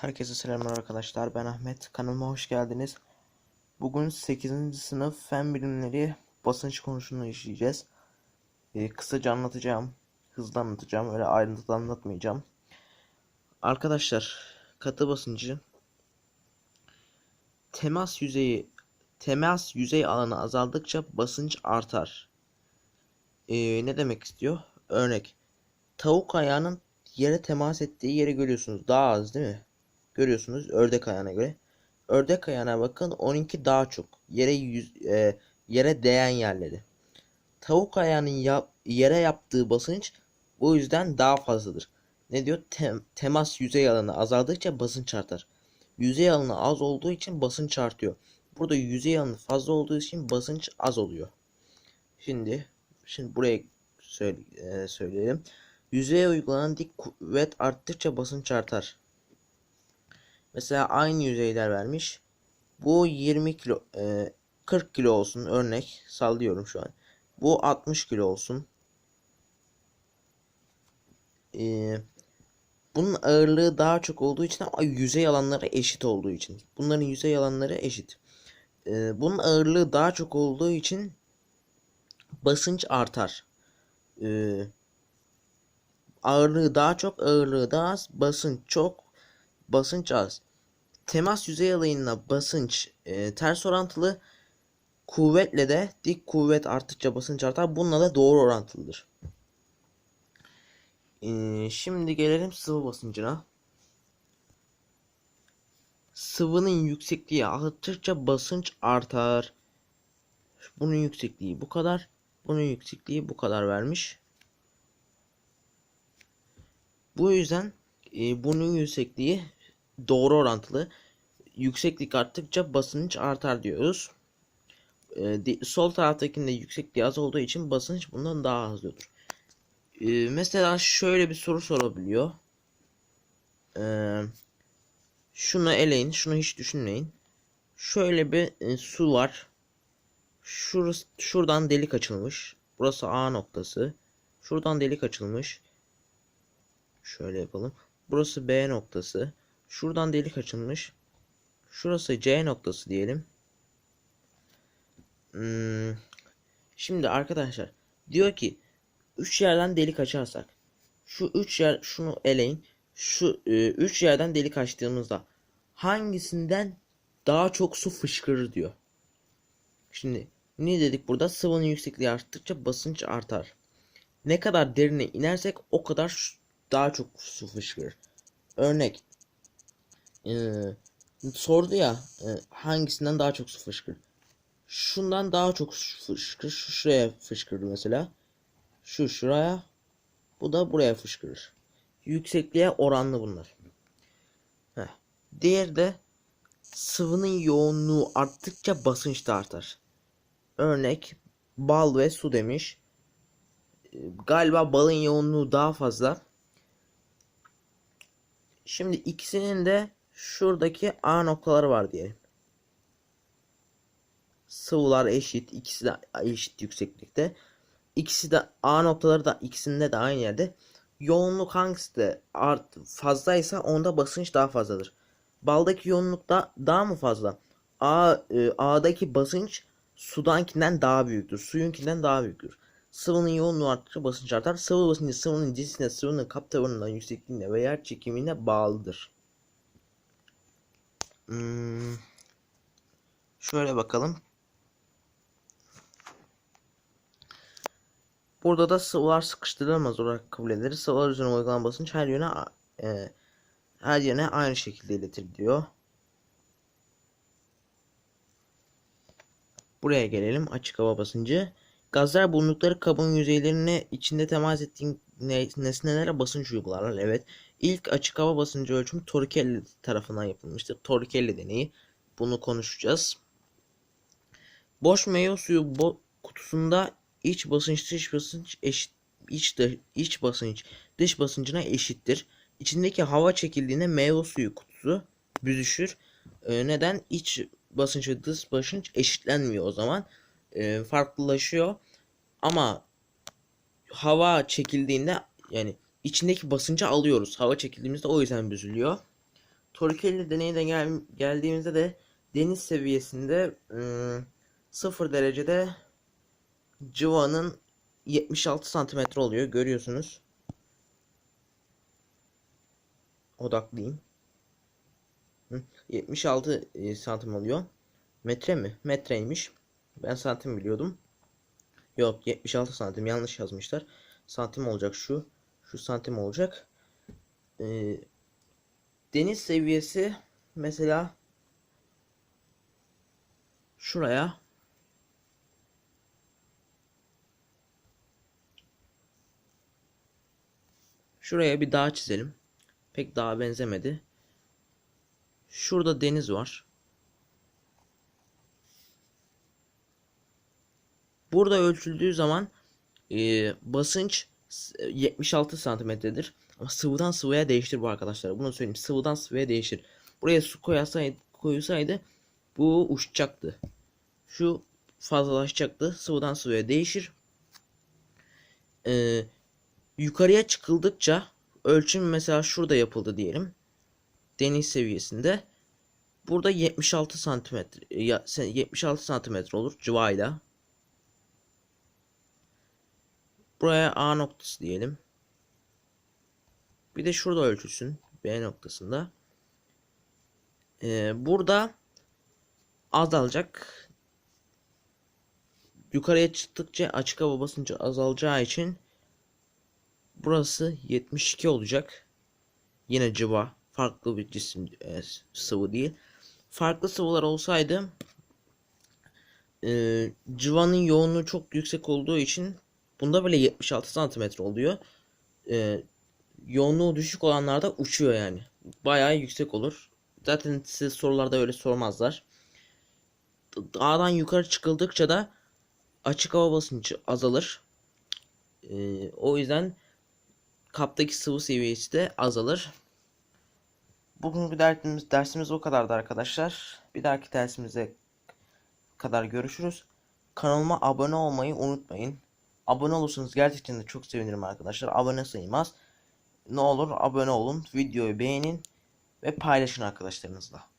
Herkese selamlar arkadaşlar. Ben Ahmet. Kanalıma hoş geldiniz. Bugün 8. sınıf fen bilimleri basınç konusunu işleyeceğiz. Ee, kısaca anlatacağım. Hızlı anlatacağım. Öyle ayrıntılı anlatmayacağım. Arkadaşlar, katı basıncı temas yüzeyi temas yüzey alanı azaldıkça basınç artar. Ee, ne demek istiyor? Örnek. Tavuk ayağının yere temas ettiği yeri görüyorsunuz. Daha az değil mi? Görüyorsunuz ördek ayağına göre. Ördek ayağına bakın 12 daha çok. Yere yüz, e, yere değen yerleri. Tavuk ayağının yap, yere yaptığı basınç bu yüzden daha fazladır. Ne diyor? Tem- temas yüzey alanı azaldıkça basınç artar. Yüzey alanı az olduğu için basınç artıyor. Burada yüzey alanı fazla olduğu için basınç az oluyor. Şimdi şimdi buraya söyle, e, söyleyelim. Yüzeye uygulanan dik kuvvet arttıkça basınç artar. Mesela aynı yüzeyler vermiş. Bu 20 kilo, e, 40 kilo olsun örnek sallıyorum şu an. Bu 60 kilo olsun. E, bunun ağırlığı daha çok olduğu için ama yüzey alanları eşit olduğu için. Bunların yüzey alanları eşit. E, bunun ağırlığı daha çok olduğu için basınç artar. E, ağırlığı daha çok, ağırlığı daha az, basınç çok, basınç az. Temas yüzey alanına basınç e, ters orantılı. Kuvvetle de dik kuvvet arttıkça basınç artar. Bununla da doğru orantılıdır. E, şimdi gelelim sıvı basıncına. Sıvının yüksekliği arttıkça basınç artar. Bunun yüksekliği bu kadar. Bunun yüksekliği bu kadar vermiş. Bu yüzden e, bunun yüksekliği doğru orantılı. Yükseklik arttıkça basınç artar diyoruz. E, sol taraftakinde yüksekliği az olduğu için basınç bundan daha az olur. E, mesela şöyle bir soru sorabiliyor. E, şunu eleyin, şunu hiç düşünmeyin. Şöyle bir e, su var. Şurası, şuradan delik açılmış. Burası A noktası. Şuradan delik açılmış. Şöyle yapalım. Burası B noktası. Şuradan delik açılmış. Şurası C noktası diyelim. Hmm. Şimdi arkadaşlar diyor ki 3 yerden delik açarsak şu 3 yer şunu eleyin. Şu 3 e, yerden delik açtığımızda hangisinden daha çok su fışkırır diyor. Şimdi ne dedik burada? Sıvının yüksekliği arttıkça basınç artar. Ne kadar derine inersek o kadar daha çok su fışkırır. Örnek ee, sordu ya e, hangisinden daha çok su fışkırır. Şundan daha çok su fışkırır. Şu şuraya fışkırır mesela. Şu şuraya. Bu da buraya fışkırır. Yüksekliğe oranlı bunlar. Heh. Diğer de sıvının yoğunluğu arttıkça basınç da artar. Örnek bal ve su demiş. Galiba balın yoğunluğu daha fazla. Şimdi ikisinin de şuradaki A noktaları var diyelim. Sıvılar eşit. ikisi de eşit yükseklikte. İkisi de A noktaları da ikisinde de aynı yerde. Yoğunluk hangisi de art fazlaysa onda basınç daha fazladır. Baldaki yoğunluk da daha mı fazla? A e, A'daki basınç sudankinden daha büyüktür. Suyunkinden daha büyüktür. Sıvının yoğunluğu arttıkça basınç artar. Sıvı basıncı sıvının cinsine, sıvının kap tabanından yüksekliğine ve yer çekimine bağlıdır. Hmm. Şöyle bakalım. Burada da sıvılar sıkıştırılamaz olarak kabul edilir. Sıvılar üzerine uygulanan basınç her yöne e, her yöne aynı şekilde iletir diyor. Buraya gelelim. Açık hava basıncı. Gazlar bulundukları kabın yüzeylerine içinde temas ettiği nesnelere basınç uygularlar. Evet. İlk açık hava basıncı ölçümü Torricelli tarafından yapılmıştır. Torricelli deneyi. Bunu konuşacağız. Boş meyve suyu bo kutusunda iç basınç dış basınç eşit iç, iç basınç dış basıncına eşittir. İçindeki hava çekildiğinde meyve suyu kutusu büzüşür. Ee, neden? İç basınç ve dış basınç eşitlenmiyor o zaman. Ee, farklılaşıyor. Ama hava çekildiğinde yani içindeki basıncı alıyoruz. Hava çekildiğimizde o yüzden büzülüyor. Torricelli deneyine gel geldiğimizde de deniz seviyesinde ım, 0 derecede civanın 76 santimetre oluyor görüyorsunuz. Odaklayayım. Hı, 76 e, santim oluyor. Metre mi? Metreymiş. Ben santim biliyordum. Yok 76 santim yanlış yazmışlar. Santim olacak şu. Şu santim olacak. Ee, deniz seviyesi mesela şuraya şuraya bir dağ çizelim. Pek dağa benzemedi. Şurada deniz var. Burada ölçüldüğü zaman e, basınç 76 santimetredir. Ama sıvıdan sıvıya değiştir bu arkadaşlar. Bunu söyleyeyim. Sıvıdan sıvıya değişir. Buraya su koyasaydı, koyulsaydı bu uçacaktı. Şu fazlalaşacaktı. Sıvıdan sıvıya değişir. Ee, yukarıya çıkıldıkça ölçüm mesela şurada yapıldı diyelim. Deniz seviyesinde. Burada 76 santimetre ya sen- 76 santimetre olur cıvayla. Buraya A noktası diyelim. Bir de şurada ölçülsün. B noktasında. Ee, burada azalacak. Yukarıya çıktıkça açık hava basıncı azalacağı için burası 72 olacak. Yine cıva. Farklı bir cisim e, sıvı değil. Farklı sıvılar olsaydı e, cıvanın yoğunluğu çok yüksek olduğu için bunda bile 76 santimetre oluyor. E, yoğunluğu düşük olanlarda uçuyor yani. Bayağı yüksek olur. Zaten size sorularda öyle sormazlar. Dağdan yukarı çıkıldıkça da açık hava basıncı azalır. E, o yüzden kaptaki sıvı seviyesi de azalır. Bugünkü dersimiz, dersimiz o kadardı arkadaşlar. Bir dahaki dersimize kadar görüşürüz. Kanalıma abone olmayı unutmayın. Abone olursanız gerçekten de çok sevinirim arkadaşlar. Abone sayılmaz. Ne olur abone olun, videoyu beğenin ve paylaşın arkadaşlarınızla.